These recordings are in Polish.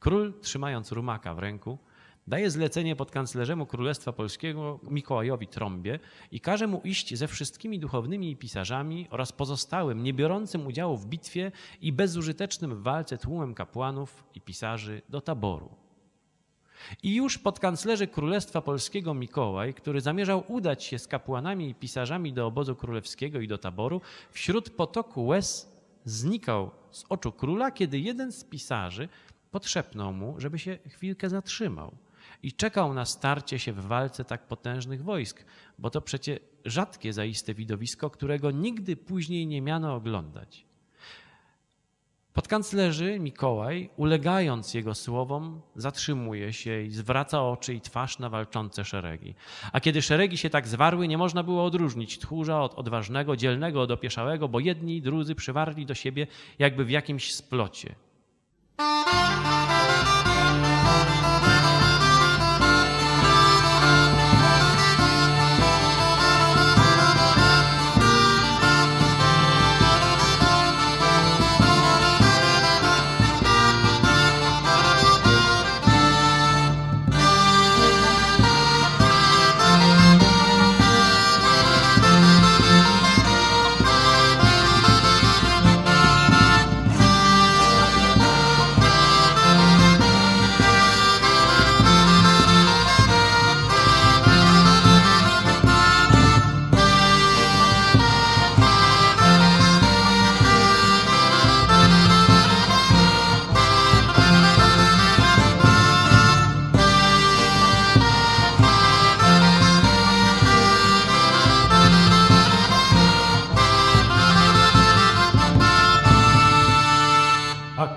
Król, trzymając rumaka w ręku, daje zlecenie podkanclerzemu Królestwa Polskiego Mikołajowi Trąbie i każe mu iść ze wszystkimi duchownymi i pisarzami oraz pozostałym, nie biorącym udziału w bitwie i bezużytecznym w walce tłumem kapłanów i pisarzy do taboru. I już podkanclerzy Królestwa Polskiego Mikołaj, który zamierzał udać się z kapłanami i pisarzami do obozu królewskiego i do taboru, wśród potoku łez znikał z oczu króla, kiedy jeden z pisarzy podszepnął mu, żeby się chwilkę zatrzymał i czekał na starcie się w walce tak potężnych wojsk, bo to przecie rzadkie zaiste widowisko, którego nigdy później nie miano oglądać. Podkanclerzy Mikołaj, ulegając jego słowom, zatrzymuje się i zwraca oczy i twarz na walczące szeregi. A kiedy szeregi się tak zwarły, nie można było odróżnić tchórza od odważnego, dzielnego od opieszałego, bo jedni i drudzy przywarli do siebie jakby w jakimś splocie.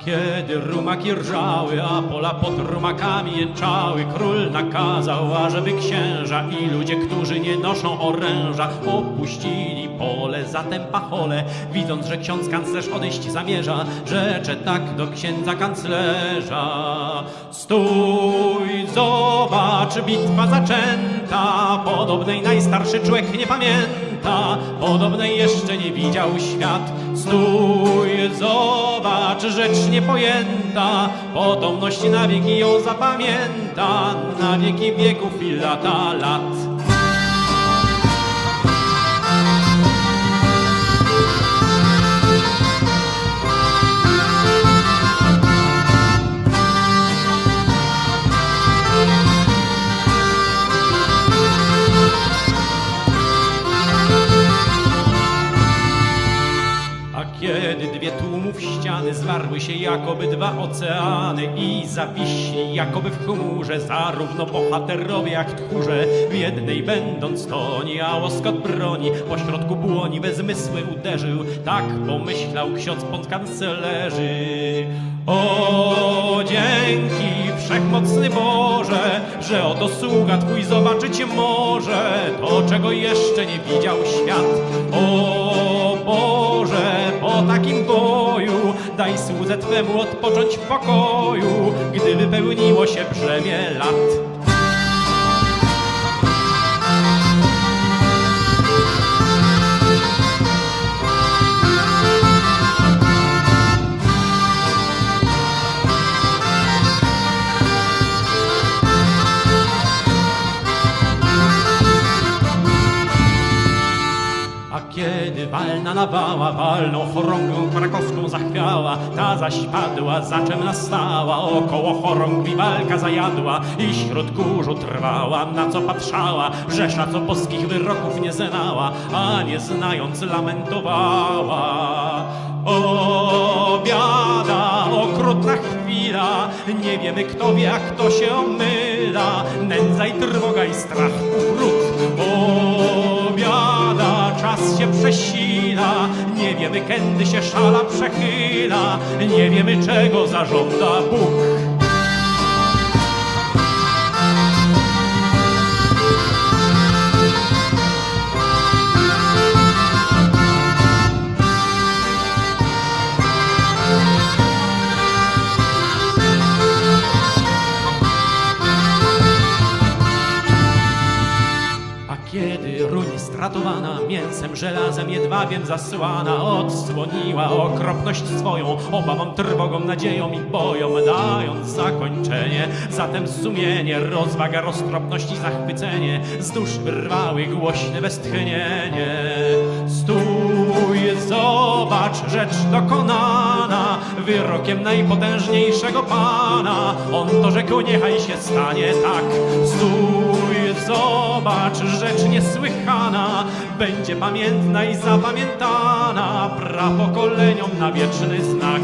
A kiedy rumaki rżały, a pola pod rumakami jęczały, król nakazał, ażeby księża i ludzie, którzy nie noszą oręża, opuścili pole, zatem pachole, widząc, że ksiądz kanclerz odejść zamierza, rzecze tak do księdza kanclerza. Stój, zobacz, bitwa zaczęta, podobnej najstarszy człowiek nie pamięta, podobnej jeszcze nie widział świat. Stój, zobacz, rzecz niepojęta, potomność na wieki ją zapamięta, na wieki wieków i lata lat. Zwarły się jakoby dwa oceany i zawiśli jakoby w chmurze zarówno bohaterowie jak tchórze w jednej będąc toni, a łoskot broni pośrodku błoni we zmysły uderzył, tak pomyślał ksiądz podkancelerzy. O, dzięki wszechmocny Boże, że oto sługa Twój zobaczyć może to, czego jeszcze nie widział świat. O Boże, po takim boju daj słudze Twemu odpocząć w pokoju, gdy wypełniło się brzemię lat. Nawała, walną chorągwą krakowską zachwiała, ta zaś padła, za czym nastała, około chorągwi walka zajadła i śród kurzu trwała, na co patrzała, Rzesza, co boskich wyroków nie znała, a nie znając lamentowała. O biada, okrutna chwila, nie wiemy kto wie, a kto się omyla, nędza i trwoga i strach wiemy kiedy się szala przechyla, nie wiemy czego zażąda Bóg. A kiedy runie strata katowana, mięsem, żelazem, jedwabiem zasłana, odsłoniła okropność swoją, obawą, trwogą, nadzieją i boją, dając zakończenie. Zatem sumienie, rozwaga, roztropność i zachwycenie z dusz wyrwały głośne westchnienie. Stój, zobacz, rzecz dokonana, wyrokiem najpotężniejszego Pana. On to rzekł, niechaj się stanie tak. Stój, zobacz, rzecz niesłychana, będzie pamiętna i zapamiętana, prapokoleniom na wieczny znak.